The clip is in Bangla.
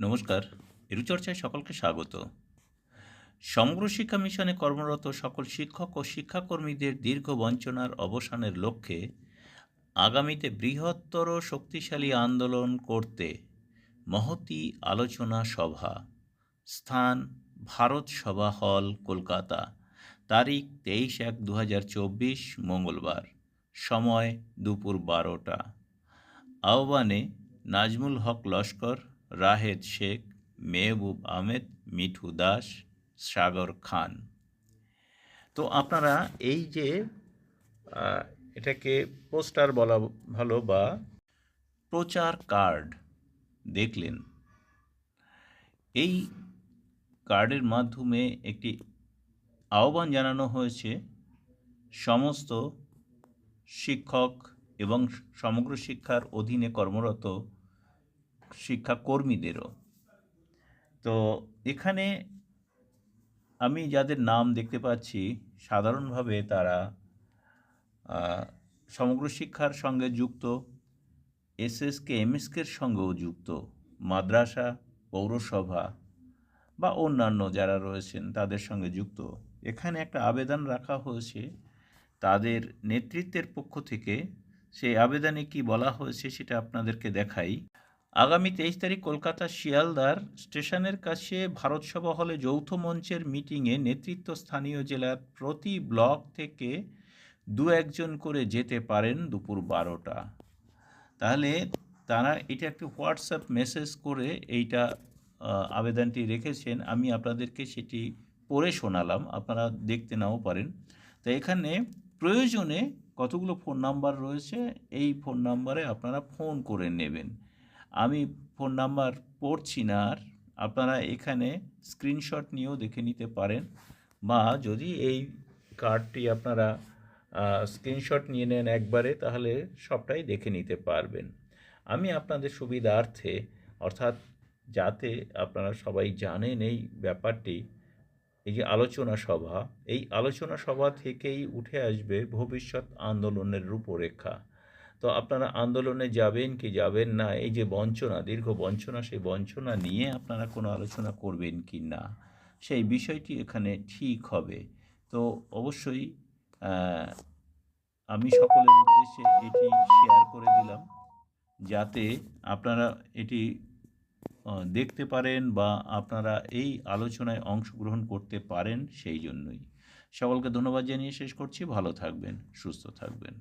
নমস্কার, এরুচর্চায় সকলকে স্বাগত। সমগ্র শিক্ষা মিশনে কর্মরত সকল শিক্ষক ও শিক্ষাকর্মীদের দীর্ঘ বঞ্চনার অবসানের লক্ষ্যে আগামীতে বৃহত্তর শক্তিশালী আন্দোলন করতে মহতি আলোচনা সভা, স্থান ভারত সভা হল কলকাতা, তারিখ তেইশ এক দু মঙ্গলবার, সময় দুপুর বারোটা। আহ্বানে নাজমুল হক লস্কর রাহেদ শেখ, মেহবুব আহমেদ, মিঠু দাস, সাগর খান। তো আপনারা এই যে এটাকে পোস্টার বলা ভালো বা প্রচার কার্ড দেখলেন। এই কার্ডের মাধ্যমে একটি আহ্বান জানানো হয়েছে সমস্ত শিক্ষক এবং সমগ্র শিক্ষার অধীনে কর্মরত শিক্ষাকর্মীদেরও। তো এখানে আমি যাদের নাম দেখতে পাচ্ছি, সাধারণভাবে তারা সমগ্র শিক্ষার সঙ্গে যুক্ত, এসএসকে এমএসকের সঙ্গেও যুক্ত, মাদ্রাসা, পৌরসভা বা অন্যান্য যারা রয়েছেন তাদের সঙ্গে যুক্ত। এখানে একটা আবেদন রাখা হয়েছে, তাদের নেতৃত্বের পক্ষ থেকে। সেই আবেদনে কি বলা হয়েছে সেটা আপনাদেরকে দেখাই। আগামী তেইশ তারিখ কলকাতা শিয়ালদার স্টেশনের কাছে ভারত সভা হলে যৌথ মঞ্চের মিটিংয়ে নেতৃত্ব স্থানীয় জেলার প্রতি ব্লক থেকে দু একজন করে যেতে পারেন দুপুর বারোটা। তাহলে তারা এটা একটি হোয়াটসঅ্যাপ মেসেজ করে এইটা আবেদনটি রেখেছেন। আমি আপনাদেরকে সেটি পড়ে শোনালাম, আপনারা দেখতে নাও পারেন। তো এখানে প্রয়োজনে কতগুলো ফোন নাম্বার রয়েছে? এই ফোন নাম্বারে আপনারা ফোন করে নেবেন। আমি ফোন নাম্বার পড়ছি না আর আপনারা এখানে স্ক্রিনশট নিয়েও দেখে নিতে পারেন বা যদি এই কার্ডটি আপনারা স্ক্রিনশট নিয়ে নেন একবারে তাহলে সবটাই দেখে নিতে পারবেন। আমি আপনাদের সুবিধার্থে, অর্থাৎ যাতে আপনারা সবাই জানেন এই ব্যাপারটি, এই যে আলোচনা সভা, এই আলোচনা সভা থেকেই উঠে আসবে ভবিষ্যৎ আন্দোলনের রূপরেখা। তো আপনারা আন্দোলনে যাবেন কি যাবেন না, এই যে বঞ্চনা, দীর্ঘ বঞ্চনা, সেই বঞ্চনা নিয়ে আপনারা কোনো আলোচনা করবেন কি না, সেই বিষয়টি এখানে ঠিক হবে। তো অবশ্যই আমি সকলের উদ্দেশ্যে এটি শেয়ার করে দিলাম, যাতে আপনারা এটি দেখতে পারেন বা আপনারা এই আলোচনায় অংশগ্রহণ করতে পারেন সেই জন্যই। সকলকে ধন্যবাদ জানিয়ে শেষ করছি। ভালো থাকবেন, সুস্থ থাকবেন।